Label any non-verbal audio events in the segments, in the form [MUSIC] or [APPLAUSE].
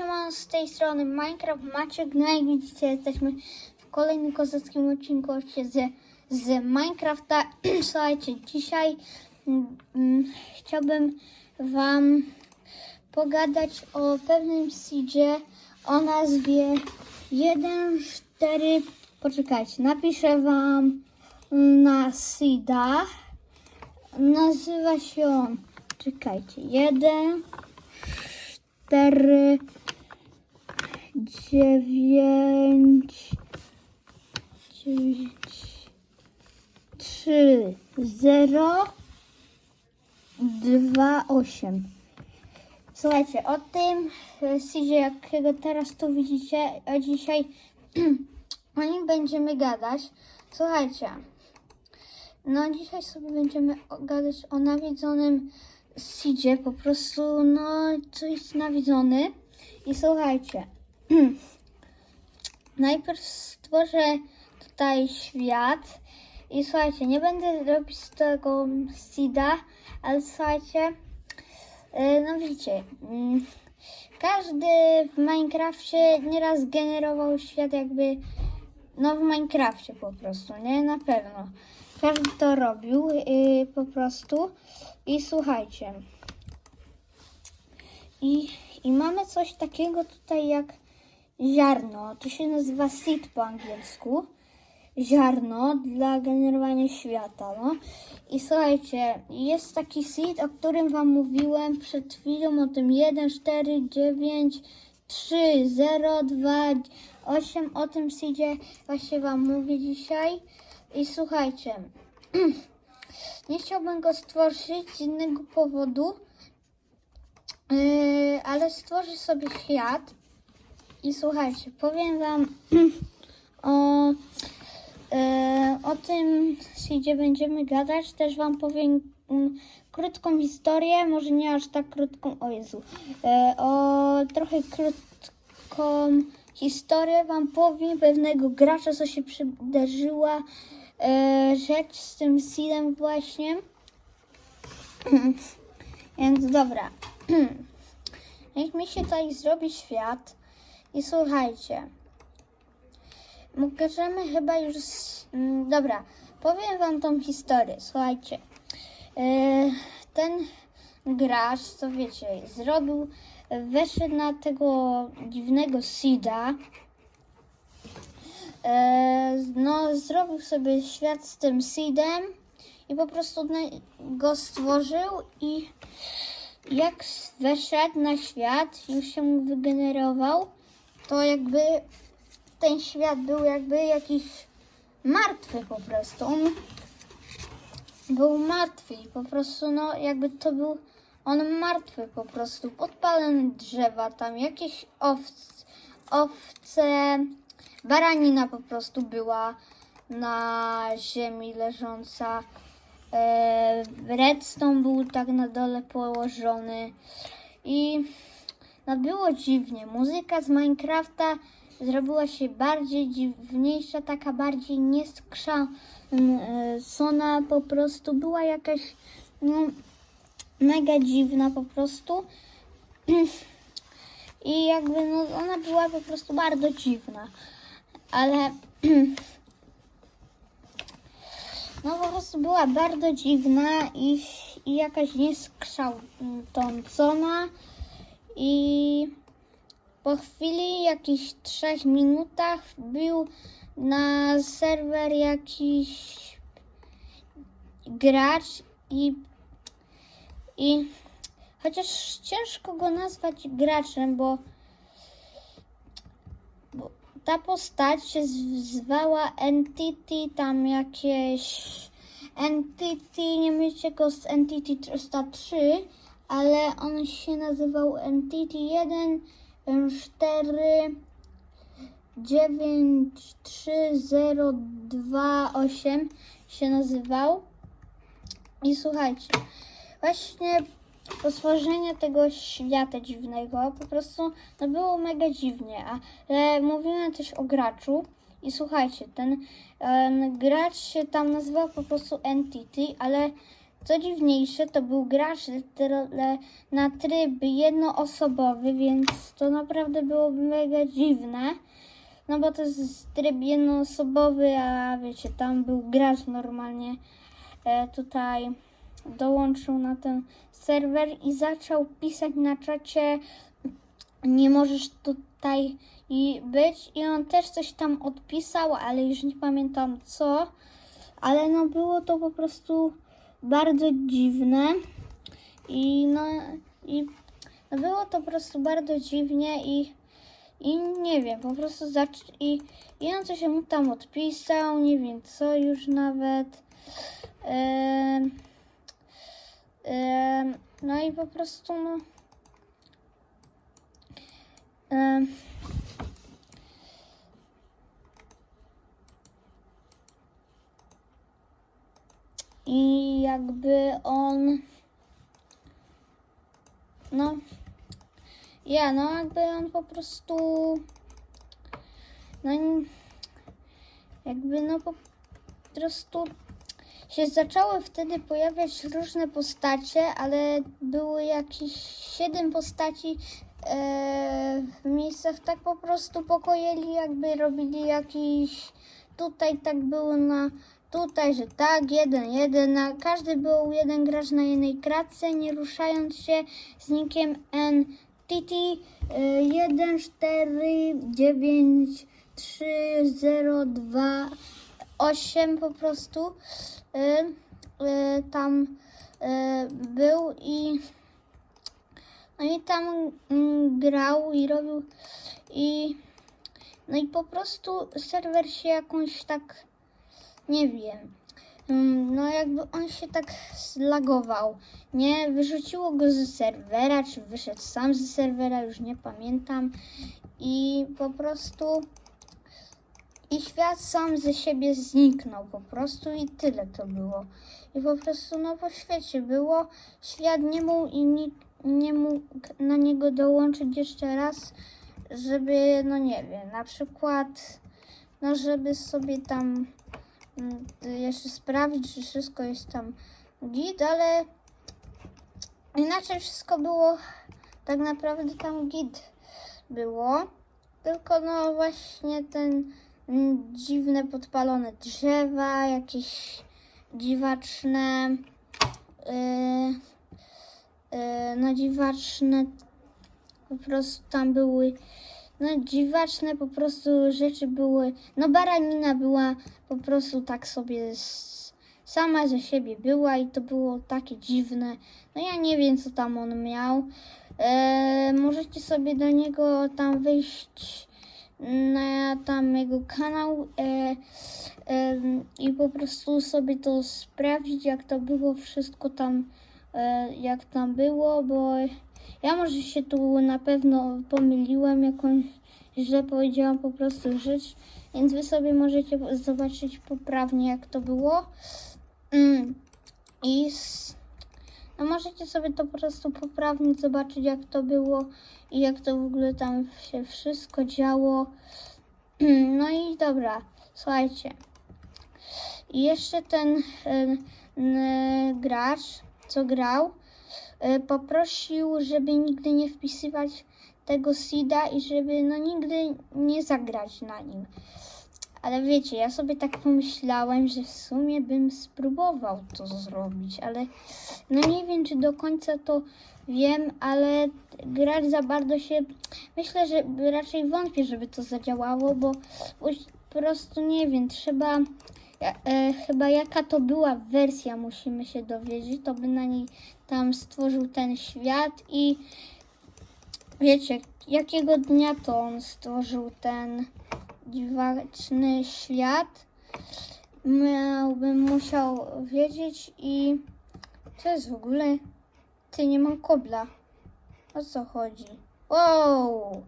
siema, z tej strony Minecraft Maciek. No jak widzicie, jesteśmy w kolejnym kozackim odcinku z, z Minecrafta. [CLEARS THROAT] Słuchajcie, dzisiaj mm, chciałbym Wam pogadać o pewnym seedzie o nazwie 1.4. Poczekajcie, napiszę Wam na seeda. Nazywa się on, czekajcie, 1 cztery, dziewięć, dziewięć, trzy, zero, dwa, osiem. Słuchajcie, o tym e, seedzie, jakiego teraz tu widzicie, a dzisiaj [CLEARS THROAT] o nim będziemy gadać. Słuchajcie, no dzisiaj sobie będziemy gadać o nawiedzonym seedzie, po prostu no coś nawiedzony. I słuchajcie, najpierw stworzę tutaj świat i słuchajcie, nie będę robić z tego seeda, ale słuchajcie, e, no widzicie, mm, każdy w Minecrafcie nieraz generował świat jakby no w Minecrafcie po prostu, nie? Na pewno. Każdy to robił yy, po prostu. I słuchajcie. I, I mamy coś takiego tutaj jak ziarno. To się nazywa seed po angielsku. Ziarno dla generowania świata, no. I słuchajcie, jest taki seed, o którym wam mówiłem przed chwilą, o tym 1, 4, 9, 3, 0, 2, 8. O tym seedzie właśnie wam mówię dzisiaj. I słuchajcie, [CLEARS THROAT] nie chciałbym go stworzyć z innego powodu, yy, ale stworzę sobie świat. I słuchajcie, powiem wam [CLEARS THROAT] o, yy, o tym seedzie będziemy gadać. Też wam powiem mm, krótką historię, może nie aż tak krótką, o Jezu, yy, o trochę krótką historię wam powiem pewnego gracza, co się przydarzyła e, rzecz z tym seedem właśnie. [CLEARS THROAT] Więc dobra. [CLEARS THROAT] Niech mi się tutaj zrobi świat. I słuchajcie. Możemy chyba już... Dobra, powiem wam tą historię. Słuchajcie. E, ten gracz, co wiecie, zrobił, weszedł na tego dziwnego seeda. E, no, zrobił sobie świat z tym seedem i po prostu go stworzył i jak weszedł na świat, już się mu wygenerował, to jakby ten świat był jakby jakiś martwy po prostu. On był martwy i po prostu, no jakby to był on martwy po prostu. Podpalone drzewa, tam jakieś owce, owce baranina po prostu była na ziemi leżąca. E, redstone był tak na dole położony i no było dziwnie. Muzyka z Minecrafta zrobiła się bardziej dziwniejsza, taka bardziej nieskrzałcona po prostu. Była jakaś no, mega dziwna po prostu. [CLEARS THROAT] I jakby no, ona była po prostu bardzo dziwna. Ale [CLEARS THROAT] no po prostu była bardzo dziwna i, i jakaś nieskształcona. I po chwili, jakichś trzech minutach, był na serwer jakiś gracz i, i chociaż ciężko go nazwać graczem, bo, bo ta postać się zwała Entity, tam jakieś Entity, nie myjcie go z Entity 303, ale on się nazywał Entity 1, 4, 93028 się nazywał. I słuchajcie, właśnie po stworzeniu tego świata dziwnego po prostu no było mega dziwnie, ale mówiłem też o graczu i słuchajcie, ten em, gracz się tam nazywał po prostu Entity, ale co dziwniejsze, to był gracz na tryb jednoosobowy, więc to naprawdę było mega dziwne. No bo to jest tryb jednoosobowy, a wiecie, tam był gracz normalnie e, tutaj dołączył na ten serwer i zaczął pisać na czacie nie możesz tutaj być i on też coś tam odpisał, ale już nie pamiętam co, ale no było to po prostu bardzo dziwne i no i było to po prostu bardzo dziwnie i i nie wiem, po prostu zacz- i, i on coś mu tam odpisał, nie wiem co już nawet. No i po prostu no. em, I jakby on. No. Ja, no jakby on po prostu. No. Jakby no po prostu się zaczęły wtedy pojawiać różne postacie, ale były jakieś siedem postaci e, w miejscach tak po prostu pokojeli, jakby robili jakiś tutaj tak było na tutaj, że tak, jeden, jeden, na każdy był jeden gracz na jednej kratce, nie ruszając się z nikiem NTT e, 1, 4, 9, 3, 0, 2, 8 po prostu y, y, tam y, był i no i tam mm, grał i robił i no i po prostu serwer się jakąś tak nie wiem. Mm, no jakby on się tak zlagował nie? Wyrzuciło go ze serwera czy wyszedł sam ze serwera już nie pamiętam. I po prostu i świat sam ze siebie zniknął. Po prostu i tyle to było. I po prostu no po świecie było, świat nie mógł i nikt nie mógł na niego dołączyć jeszcze raz, żeby, no nie wiem, na przykład, no żeby sobie tam jeszcze sprawdzić, czy wszystko jest tam git, ale inaczej wszystko było, tak naprawdę tam git było, tylko no właśnie ten mm, dziwne podpalone drzewa, jakieś dziwaczne, yy, yy, no dziwaczne, po prostu tam były, no dziwaczne po prostu rzeczy były, no baranina była po prostu tak sobie s- sama ze siebie była i to było takie dziwne, no ja nie wiem co tam on miał, e, możecie sobie do niego tam wyjść na tam jego kanał e, em, i po prostu sobie to sprawdzić, jak to było wszystko tam, e, jak tam było, bo ja może się tu na pewno pomyliłem, jakąś źle powiedziałam po prostu rzecz, więc wy sobie możecie zobaczyć poprawnie, jak to było. Mm. I no możecie sobie to po prostu poprawnie zobaczyć, jak to było i jak to w ogóle tam się wszystko działo. [CLEARS THROAT] No i dobra, słuchajcie. I jeszcze ten e, n, gracz, co grał, poprosił, żeby nigdy nie wpisywać tego seeda i żeby no nigdy nie zagrać na nim. Ale wiecie, ja sobie tak pomyślałem, że w sumie bym spróbował to zrobić, ale no nie wiem, czy do końca to wiem, ale grać za bardzo się. Myślę, że raczej wątpię, żeby to zadziałało, bo po prostu nie wiem, trzeba. Ja- E, chyba jaka to była wersja, musimy się dowiedzieć. To by na niej tam stworzył ten świat i wiecie, jakiego dnia to on stworzył ten dziwaczny świat. Miałbym musiał wiedzieć i co jest w ogóle? Ty nie mam kobla. O co chodzi? Wow!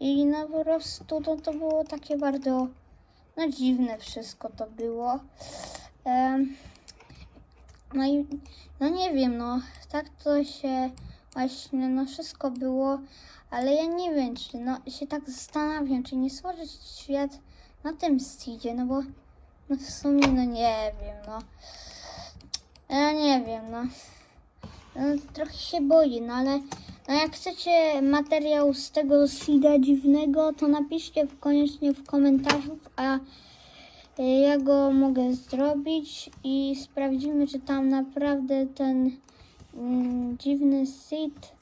I po prostu to, to było takie bardzo no dziwne wszystko to było. No i no nie wiem, no tak to się właśnie no wszystko było, ale ja nie wiem, czy no się tak zastanawiam, czy nie stworzyć świat na tym seedzie, no bo no w sumie no nie wiem, no. Ja nie wiem, no. no trochę się boję, no ale no jak chcecie materiał z tego seeda dziwnego, to napiszcie koniecznie w komentarzu, a y, ja go mogę zrobić i sprawdzimy, czy tam naprawdę ten mm, dziwny seed,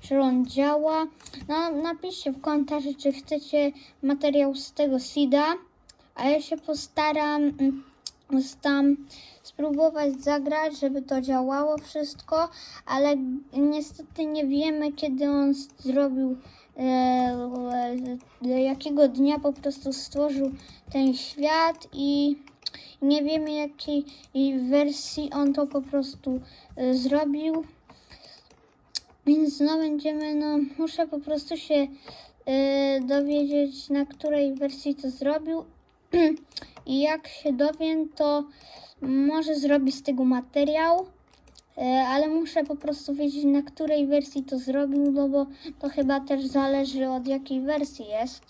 czy on działa. No, napiszcie w komentarzu, czy chcecie materiał z tego seeda, a ja się postaram mm, tam spróbować zagrać, żeby to działało wszystko, ale niestety nie wiemy, kiedy on zrobił, e, e, jakiego dnia po prostu stworzył ten świat i nie wiemy, jakiej wersji on to po prostu e, zrobił. Więc no będziemy, no muszę po prostu się e, dowiedzieć, na której wersji to zrobił. [CLEARS THROAT] I jak się dowiem, to może zrobić z tego materiał, e, ale muszę po prostu wiedzieć, na której wersji to zrobił, no bo to chyba też zależy od jakiej wersji jest.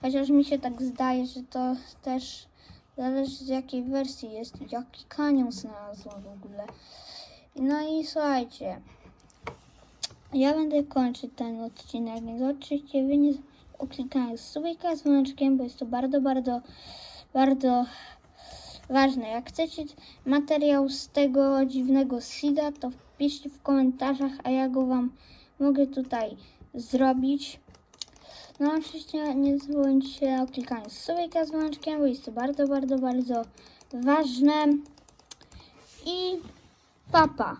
Chociaż mi się tak zdaje, że to też zależy z jakiej wersji jest. Jaki kanion znalazłam w ogóle. No i słuchajcie, ja będę kończyć ten odcinek, więc oczywiście wy nie klikając subika z dzwoneczkiem, bo jest to bardzo, bardzo, bardzo ważne. Jak chcecie materiał z tego dziwnego seeda, to wpiszcie w komentarzach, a ja go wam mogę tutaj zrobić. No oczywiście nie zabądźcie o klikaniu subika z dzwoneczkiem, bo jest to bardzo, bardzo, bardzo ważne. I papa.